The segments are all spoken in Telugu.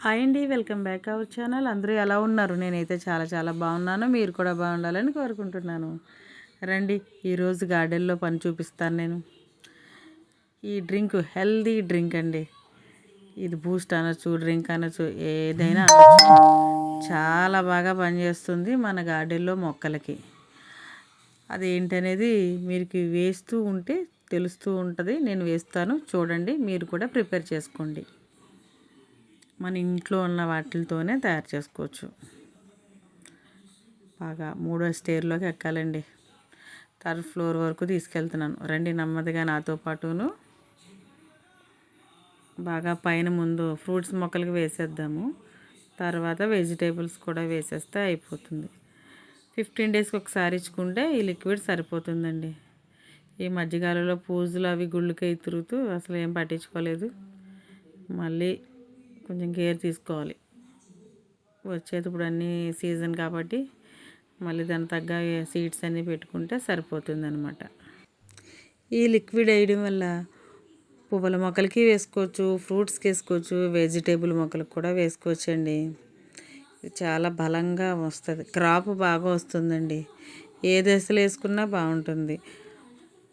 హాయ్ అండి వెల్కమ్ బ్యాక్ అవర్ ఛానల్. అందరూ ఎలా ఉన్నారు? నేనైతే చాలా చాలా బాగున్నాను. మీరు కూడా బాగుండాలని కోరుకుంటున్నాను. రండి ఈరోజు గార్డెన్లో పని చూపిస్తాను నేను. ఈ డ్రింక్ హెల్దీ డ్రింక్ అండి. ఇది బూస్ట్ అనొచ్చు డ్రింక్ అనొచ్చు ఏదైనా అనొచ్చు. చాలా బాగా పనిచేస్తుంది మన గార్డెన్లో మొక్కలకి. అది ఏంటనేది మీకు వేస్తూ ఉంటే తెలుస్తూ ఉంటుంది. నేను వేస్తాను. చూడండి మీరు కూడా ప్రిపేర్ చేసుకోండి. మన ఇంట్లో ఉన్న వాటితోనే తయారు చేసుకోవచ్చు. బాగా మూడో స్టేర్లోకి ఎక్కాలండి. థర్డ్ ఫ్లోర్ వరకు తీసుకెళ్తున్నాను. రండి నెమ్మదిగా నాతో పాటును. బాగా పైన ముందు ఫ్రూట్స్ మొక్కలకి వేసేద్దాము. తర్వాత వెజిటేబుల్స్ కూడా వేసేస్తే అయిపోతుంది. ఫిఫ్టీన్ డేస్కి ఒకసారి ఇచ్చుకుంటే ఈ లిక్విడ్ సరిపోతుందండి. ఈ మధ్యకాలంలో పూజలు అవి గుళ్ళకి తిరుగుతూ అసలు ఏం పట్టించుకోలేదు. మళ్ళీ కొంచెం కేర్ తీసుకోవాలి. వచ్చేది ఇప్పుడు అన్నీ సీజన్ కాబట్టి మళ్ళీ దాని తగ్గ సీడ్స్ అన్నీ పెట్టుకుంటే సరిపోతుంది అనమాట ఈ లిక్విడ్ వేయడం వల్ల పువ్వుల మొక్కలకి వేసుకోవచ్చు ఫ్రూట్స్కి వేసుకోవచ్చు వెజిటేబుల్ మొక్కలకు కూడా వేసుకోవచ్చు అండి చాలా బలంగా వస్తుంది. క్రాప్ బాగా వస్తుందండి. ఏ దశలు వేసుకున్నా బాగుంటుంది.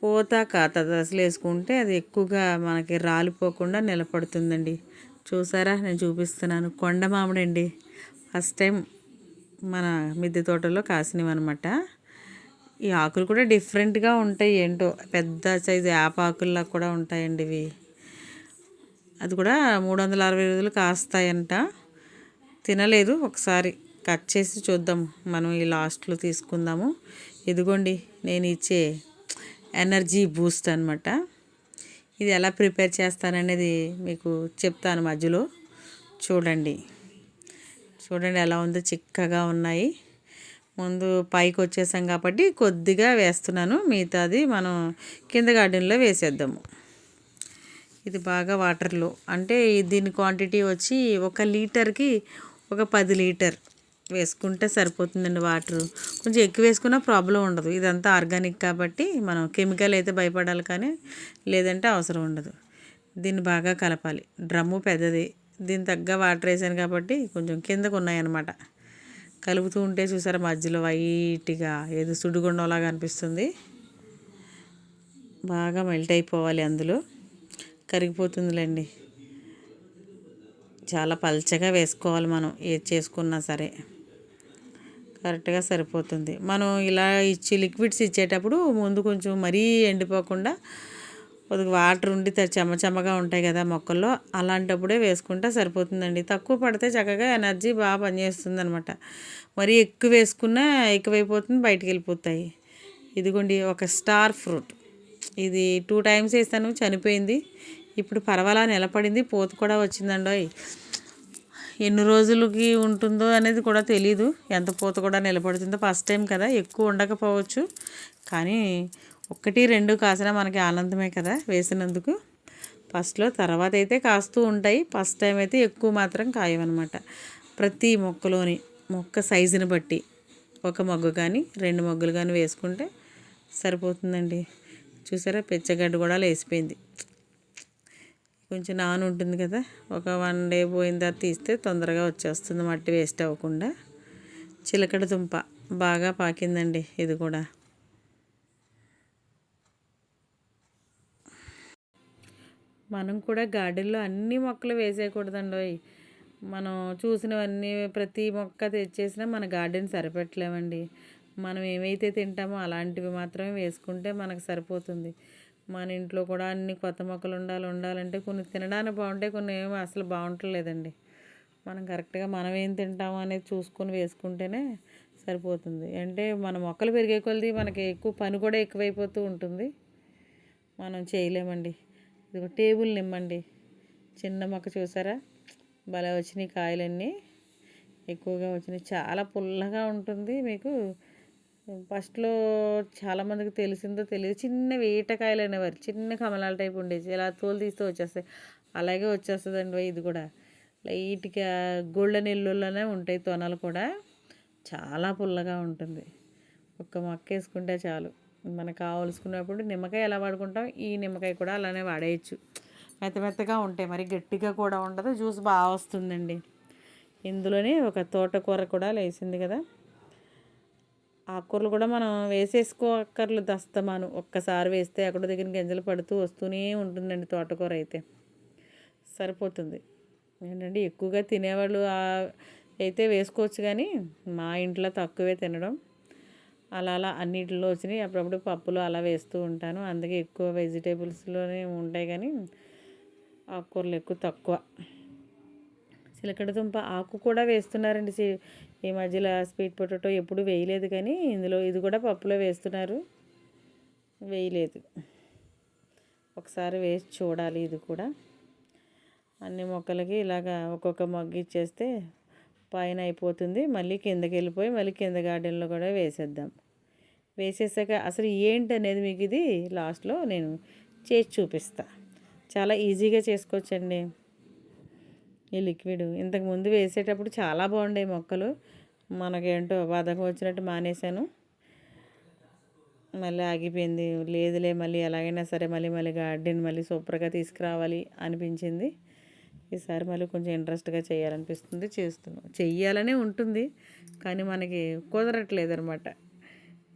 పూత కాత దశలు వేసుకుంటే అది ఎక్కువగా మనకి రాలిపోకుండా నిలబడుతుందండి. చూసారా? నేను చూపిస్తున్నాను. కొండ మామిడండి. ఫస్ట్ టైం మన మిద్దె తోటలో కాసినవన్నమాట. ఈ ఆకులు కూడా డిఫరెంట్గా ఉంటాయి ఏంటో. పెద్ద సైజు ఆకుల్లా కూడా ఉంటాయండి ఇవి. అది కూడా మూడు వందల అరవై రోజులు కాస్తాయంట. తినలేదు ఒకసారి. కట్ చేసి చూద్దాం. మనం ఈ లాస్ట్లో తీసుకుందాము. ఇదిగోండి నేను ఇచ్చే ఎనర్జీ బూస్ట్ అనమాట ఇది ఎలా ప్రిపేర్ చేస్తాననేది మీకు చెప్తాను మధ్యలో. చూడండి. చూడండి ఎలా ఉందో చిక్కగా ఉన్నాయి. ముందు పైకి వచ్చేసాం కాబట్టి కొద్దిగా వేస్తున్నాను. మిగతాది మనం కింద గార్డెన్లో వేసేద్దాము. ఇది బాగా వాటర్లో. అంటే దీని క్వాంటిటీ వచ్చి ఒక లీటర్కి ఒక పది లీటర్. వేసుకుంటే సరిపోతుందండి వాటర్. కొంచెం ఎక్కువ వేసుకున్నా ప్రాబ్లం ఉండదు. ఇదంతా ఆర్గానిక్ కాబట్టి మనం కెమికల్ అయితే భయపడాలి కానీ లేదంటే అవసరం ఉండదు. దీన్ని బాగా కలపాలి. డ్రమ్ము పెద్దది. దీని తగ్గ వాటర్ వేసాను కాబట్టి కొంచెం కిందకు ఉన్నాయన్నమాట. కలుపుతూ ఉంటే చూసారా మధ్యలో వైట్గా ఏదో సుడిగుండంలాగా అనిపిస్తుంది. బాగా మెల్ట్ అయిపోవాలి అందులో. కరిగిపోతుందిలేండి. చాలా పల్చగా వేసుకోవాలి మనం. ఏది చేసుకున్నా సరే. కరెక్ట్గా సరిపోతుంది. మనం ఇలా ఇచ్చి లిక్విడ్స్ ఇచ్చేటప్పుడు ముందు కొంచెం మరీ ఎండిపోకుండా కొద్దిగా వాటర్ ఉండి చెమ్మ చెమ్మగా ఉంటాయి కదా మొక్కల్లో అలాంటప్పుడే వేసుకుంటే సరిపోతుందండి. తక్కువ పడితే చక్కగా ఎనర్జీ బాగా పనిచేస్తుంది అనమాట మరీ ఎక్కువ వేసుకున్నా ఎక్కువైపోతుంది బయటికి వెళ్ళిపోతాయి. ఇదిగోండి ఒక స్టార్ ఫ్రూట్. ఇది టూ టైమ్స్ వేస్తాను చనిపోయింది. ఇప్పుడు పర్వాలా నిలబడింది పూత కూడా వచ్చిందండోయ్. ఎన్ని రోజులకి ఉంటుందో అనేది కూడా తెలీదు. ఎంత పూత కూడా నిలబడుతుందో ఫస్ట్ టైం కదా ఎక్కువ ఉండకపోవచ్చు. కానీ ఒకటి రెండు కాసినా మనకి ఆనందమే కదా వేసినందుకు. ఫస్ట్లో తర్వాత అయితే కాస్తూ ఉంటాయి. ఫస్ట్ టైం అయితే ఎక్కువ మాత్రం కాయవన్నమాట. ప్రతి మొక్కలోని మొక్క సైజుని బట్టి ఒక మొగ్గు కానీ రెండు మొగ్గులు కానీ వేసుకుంటే సరిపోతుందండి. చూసారా? పెచ్చగడ్డ కూడా లేసిపోయింది కొంచెం నాన్ ఉంటుంది కదా ఒక వన్ డే పోయిన తర్వాత తీస్తే తొందరగా వచ్చేస్తుంది మట్టి వేస్ట్ అవ్వకుండా. చిలకడ దుంప బాగా పాకిందండి ఇది కూడా. మనం కూడా గార్డెన్లో అన్ని మొక్కలు వేసేయకూడదండి మనం చూసినవన్నీ ప్రతి మొక్క తెచ్చేసినా మన గార్డెన్ సరిపెట్టలేమండి. మనం ఏమైతే తింటామో అలాంటివి మాత్రమే వేసుకుంటే మనకు సరిపోతుంది. మన ఇంట్లో కూడా అన్ని కొత్త మొక్కలు ఉండాలి ఉండాలంటే కొన్ని తినడానికి బాగుంటాయి కొన్ని ఏమి అసలు బాగుంటలేదండి. మనం కరెక్ట్గా మనం ఏం తింటాము అనేది చూసుకొని వేసుకుంటేనే సరిపోతుంది. అంటే మన మొక్కలు పెరిగే కొలది మనకి ఎక్కువ పని కూడా ఎక్కువైపోతూ ఉంటుంది. మనం చేయలేమండి. ఇది టేబుల్ నిమ్మండి. చిన్న మొక్క చూసారా? భలే వచ్చినాయి కాయలన్నీ. ఎక్కువగా వచ్చినాయి. చాలా పుల్లగా ఉంటుంది మీకు. ఫస్ట్లో చాలామందికి తెలిసిందో తెలియదు. చిన్న వేటకాయలు అనేవారు. చిన్న కమలాల టైప్ ఉండేది. ఇలా తోలు తీస్తే వచ్చేస్తాయి. అలాగే వచ్చేస్తుందండి ఇది కూడా. లైట్గా గోల్డెన్ ఎల్లోలోనే ఉంటాయి తొనలు కూడా. చాలా పుల్లగా ఉంటుంది. ఒక్క మొక్క వేసుకుంటే చాలు. మనకు కావలసుకున్నప్పుడు నిమ్మకాయ ఎలా వాడుకుంటాం? ఈ నిమ్మకాయ కూడా అలానే వాడేయచ్చు. మెత్త మెత్తగా ఉంటాయి. మరి గట్టిగా కూడా ఉండదు. జ్యూస్ బాగా వస్తుందండి. ఇందులోనే ఒక తోటకూర కూడా లేచింది కదా. ఆకుకూరలు కూడా మనం వేసేసుకోక్కర్లేదు. దస్తమాను ఒక్కసారి వేస్తే అక్కడ దగ్గర గింజలు పడుతూ వస్తూనే ఉంటుందండి తోటకూర అయితే. సరిపోతుంది. ఏంటంటే ఎక్కువగా తినేవాళ్ళు అయితే వేసుకోవచ్చు కానీ మా ఇంట్లో తక్కువే తినడం. అలా అలా అన్నిటిలో వచ్చినాయి. అప్పుడప్పుడు పప్పులు అలా వేస్తూ ఉంటాను. అందుకే ఎక్కువ వెజిటేబుల్స్లోనే ఉంటాయి కానీ ఆకుకూరలు ఎక్కువ తక్కువ. చిలకడ దుంప ఆకు కూడా వేస్తున్నారండి ఈ మధ్యలో స్వీట్ పొటాటో ఎప్పుడు వేయలేదు కానీ ఇందులో ఇది కూడా పప్పులో వేస్తున్నారు. వేయలేదు. ఒకసారి వేసి చూడాలి ఇది కూడా. అన్ని మొక్కలకి ఇలాగా ఒక్కొక్క మొగ్గు ఇచ్చేస్తే పైన అయిపోతుంది. మళ్ళీ కిందకి వెళ్ళిపోయి మళ్ళీ కింద గార్డెన్లో కూడా వేసేద్దాం. వేసేసాక అసలు ఏంటి అనేది మీకు ఇది లాస్ట్లో నేను చేసి చూపిస్తా. చాలా ఈజీగా చేసుకోవచ్చండి. ఈ లిక్విడ్. ఇంతకు ముందు వేసేటప్పుడు చాలా బాగుండే మొక్కలు. మనకేంటో బాధకం వచ్చినట్టు మానేశాను. మళ్ళీ ఆగిపోయింది. లేదులే మళ్ళీ ఎలాగైనా సరే మళ్ళీ మళ్ళీ గార్డెన్ మళ్ళీ సూపర్గా తీసుకురావాలి అనిపించింది. ఈసారి మళ్ళీ కొంచెం ఇంట్రెస్ట్గా చేయాలనిపిస్తుంది. చేస్తున్నాం చెయ్యాలనే ఉంటుంది. కానీ మనకి కుదరట్లేదు అనమాట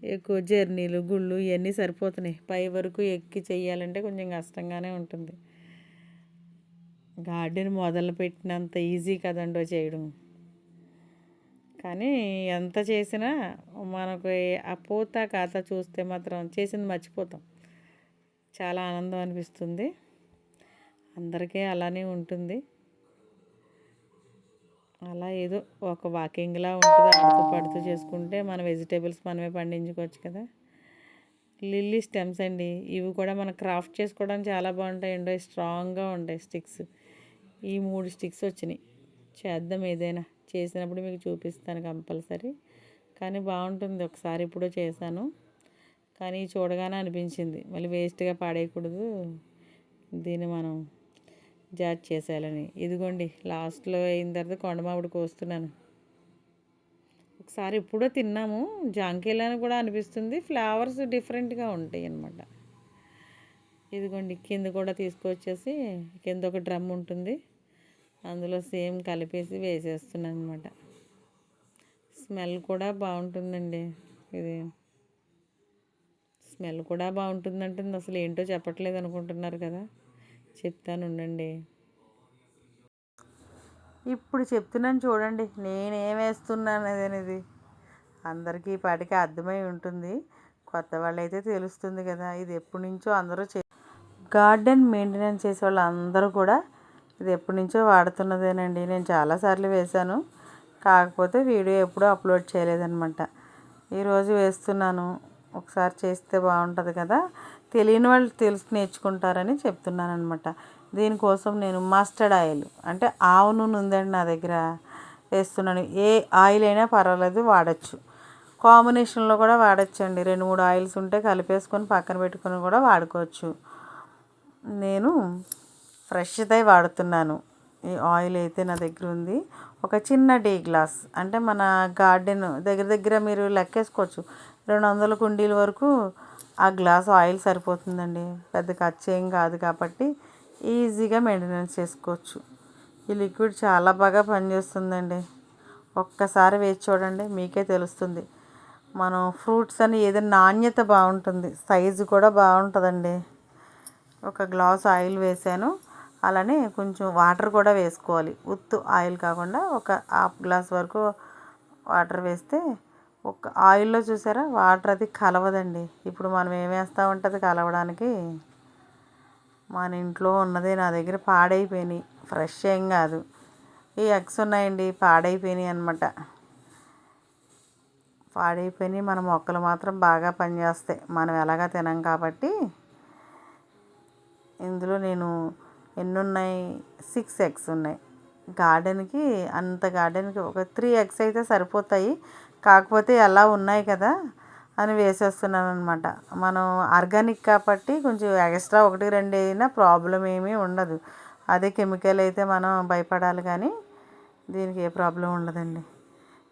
ఎక్కువ జర్నీలు గుళ్ళు ఇవన్నీ సరిపోతున్నాయి. పై వరకు ఎక్కి చెయ్యాలంటే కొంచెం కష్టంగానే ఉంటుంది. గార్డెన్ మొదలు పెట్టినంత ఈజీ కదండో చేయడం. కానీ ఎంత చేసినా మనకు ఆ పూత కాత చూస్తే మాత్రం చేసింది మర్చిపోతాం. చాలా ఆనందం అనిపిస్తుంది. అందరికీ అలానే ఉంటుంది. అలా ఏదో ఒక వాకింగ్లా ఉంటుంది ఆడుతూ పడుతూ చేసుకుంటే మన వెజిటేబుల్స్ మనమే పండించుకోవచ్చు కదా. లిల్లీ స్టెమ్స్ అండి. ఇవి కూడా మనం క్రాఫ్ట్ చేసుకోవడానికి చాలా బాగుంటాయండి స్ట్రాంగ్గా ఉంటాయి స్టిక్స్. ఈ మూడు స్టిక్స్ వచ్చినాయి. చేద్దాం ఏదైనా. చేసినప్పుడు మీకు చూపిస్తాను కంపల్సరీ. కానీ బాగుంటుంది. ఒకసారి ఇప్పుడు చేశాను. కానీ చూడగానే అనిపించింది. మళ్ళీ వేస్ట్గా పాడేయకూడదు. దీన్ని మనం జాజ్ చేసేయాలని. ఇదిగోండి లాస్ట్లో అయిన తర్వాత కొండమామిడి కోస్తున్నాను. ఒకసారి ఇప్పుడో తిన్నాము. జాంకీలని కూడా అనిపిస్తుంది. ఫ్లేవర్స్ డిఫరెంట్గా ఉంటాయి అన్నమాట ఇదిగోండి కింద కూడా తీసుకొచ్చేసి కింద ఒక డ్రమ్ ఉంటుంది. అందులో సేమ్ కలిపేసి వేసేస్తున్నాను అనమాట స్మెల్ కూడా బాగుంటుందండి ఇది. స్మెల్ కూడా బాగుంటుంది అంటుంది అసలు ఏంటో చెప్పట్లేదు అనుకుంటున్నారు కదా. చెప్తాను ఉండండి. ఇప్పుడు చెప్తున్నాను చూడండి నేనేం వేస్తున్నాను అనేది. అందరికీ ఈ పాటికి అర్థమై ఉంటుంది. కొత్త వాళ్ళైతే తెలుస్తుంది కదా ఇది ఎప్పటి నుంచో అందరూ చే గార్డెన్ మెయింటెనెన్స్ చేసే వాళ్ళందరూ కూడా ఇది ఎప్పటి నుంచో వాడుతున్నదేనండి. నేను చాలాసార్లు వేశాను. కాకపోతే వీడియో ఎప్పుడూ అప్లోడ్ చేయలేదనమాట ఈరోజు వేస్తున్నాను. ఒకసారి చేస్తే బాగుంటుంది కదా. తెలియని వాళ్ళు తెలుసు నేర్చుకుంటారని చెప్తున్నాను అనమాట దీనికోసం నేను మస్టర్డ్ ఆయిల్ అంటే ఆవు నూనె ఉందండి నా దగ్గర వేస్తున్నాను. ఏ ఆయిల్ అయినా పర్వాలేదు వాడచ్చు. కాంబినేషన్లో కూడా వాడచ్చు అండి రెండు మూడు ఆయిల్స్ ఉంటే కలిపేసుకొని పక్కన పెట్టుకొని కూడా వాడుకోవచ్చు. నేను ఫ్రెష్దే వాడుతున్నాను. ఈ ఆయిల్ అయితే నా దగ్గర ఉంది. ఒక చిన్న టీ గ్లాస్. అంటే మన గార్డెన్ దగ్గర దగ్గర మీరు లెక్కేసుకోవచ్చు. రెండు వందల కుండీల వరకు ఆ గ్లాస్ ఆయిల్ సరిపోతుందండి. పెద్ద ఖర్చు ఏం కాదు కాబట్టి ఈజీగా మెయింటెనెన్స్ చేసుకోవచ్చు. ఈ లిక్విడ్ చాలా బాగా పనిచేస్తుందండి. ఒక్కసారి వేచి చూడండి మీకే తెలుస్తుంది. మనం ఫ్రూట్స్ అని ఏదైనా నాణ్యత బాగుంటుంది. సైజు కూడా బాగుంటుందండి. ఒక గ్లాస్ ఆయిల్ వేసాను. అలానే కొంచెం వాటర్ కూడా వేసుకోవాలి. ఉత్తు ఆయిల్ కాకుండా ఒక హాఫ్ గ్లాస్ వరకు వాటర్ వేస్తే ఒక ఆయిల్లో చూసారా? వాటర్ అది కలవదండి. ఇప్పుడు మనం ఏమేస్తూ ఉంటుంది కలవడానికి? మన ఇంట్లో ఉన్నదే నా దగ్గర పాడైపోయినాయి. ఫ్రెష్ ఏం కాదు. ఈ ఎగ్స్ ఉన్నాయండి పాడైపోయినాయి అనమాట పాడైపోయినాయి మన మొక్కలు మాత్రం బాగా పనిచేస్తాయి. మనం ఎలాగా తినం కాబట్టి ఇందులో నేను ఎన్ని ఉన్నాయి సిక్స్ ఎగ్స్ ఉన్నాయి. గార్డెన్కి అంత గార్డెన్కి ఒక త్రీ ఎగ్స్ అయితే సరిపోతాయి. కాకపోతే ఎలా ఉన్నాయి కదా అని వేసేస్తున్నాను అనమాట మనం ఆర్గానిక్ కాబట్టి కొంచెం ఎక్స్ట్రా ఒకటి రెండు అయినా ప్రాబ్లం ఏమీ ఉండదు. అదే కెమికల్ అయితే మనం భయపడాలి కానీ దీనికి ఏ ప్రాబ్లం ఉండదండి.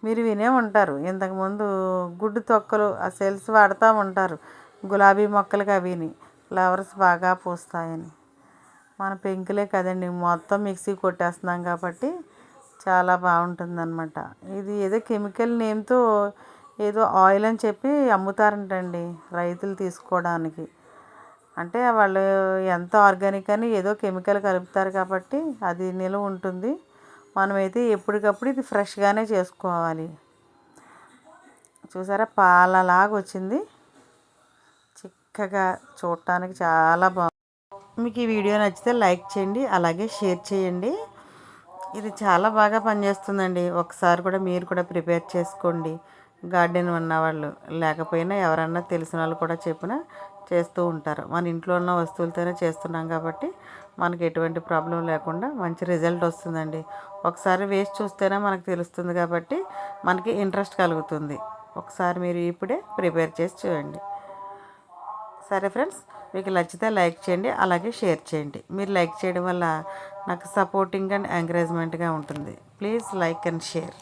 మీరు వినే ఉంటారు. ఇంతకుముందు గుడ్డు తొక్కలు ఆ సెల్స్ వాడుతూ ఉంటారు. గులాబీ మొక్కలకి అవిని. ఫ్లవర్స్ బాగా పూస్తాయని. మన పెంకులే కదండి మొత్తం మిక్సీ కొట్టేస్తున్నాం కాబట్టి చాలా బాగుంటుందన్నమాట. ఇది ఏదో కెమికల్ నేమ్తో ఏదో ఆయిల్ అని చెప్పి అమ్ముతారంటండి రైతులు తీసుకోవడానికి. అంటే వాళ్ళు ఎంత ఆర్గానిక్ అని ఏదో కెమికల్ కలుపుతారు కాబట్టి అది నిలువ ఉంటుంది. మనమైతే ఎప్పటికప్పుడు ఇది ఫ్రెష్గానే చేసుకోవాలి. చూసారా పాలలాగా వచ్చింది. చక్కగా చూడటానికి చాలా బాగుంది. మీకు ఈ వీడియో నచ్చితే లైక్ చేయండి అలాగే షేర్ చేయండి. ఇది చాలా బాగా పనిచేస్తుందండి. ఒకసారి కూడా మీరు కూడా ప్రిపేర్ చేసుకోండి. గార్డెన్ ఉన్నవాళ్ళు లేకపోయినా ఎవరన్నా తెలిసిన వాళ్ళు కూడా చెప్పిన చేస్తూ ఉంటారు. మన ఇంట్లో ఉన్న వస్తువులతోనే చేస్తున్నాం కాబట్టి మనకి ఎటువంటి ప్రాబ్లం లేకుండా మంచి రిజల్ట్ వస్తుందండి. ఒకసారి వేస్ట్ చూస్తేనే మనకు తెలుస్తుంది కాబట్టి మనకి ఇంట్రెస్ట్ కలుగుతుంది. ఒకసారి మీరు ఇప్పుడే ప్రిపేర్ చేసి చూడండి. సరే ఫ్రెండ్స్ మీకు నచ్చితే లైక్ చేయండి అలాగే షేర్ చేయండి. మీరు లైక్ చేయడం వల్ల నాకు సపోర్టింగ్ అండ్ ఎంకరేజ్మెంట్గా ఉంటుంది. Please like and share.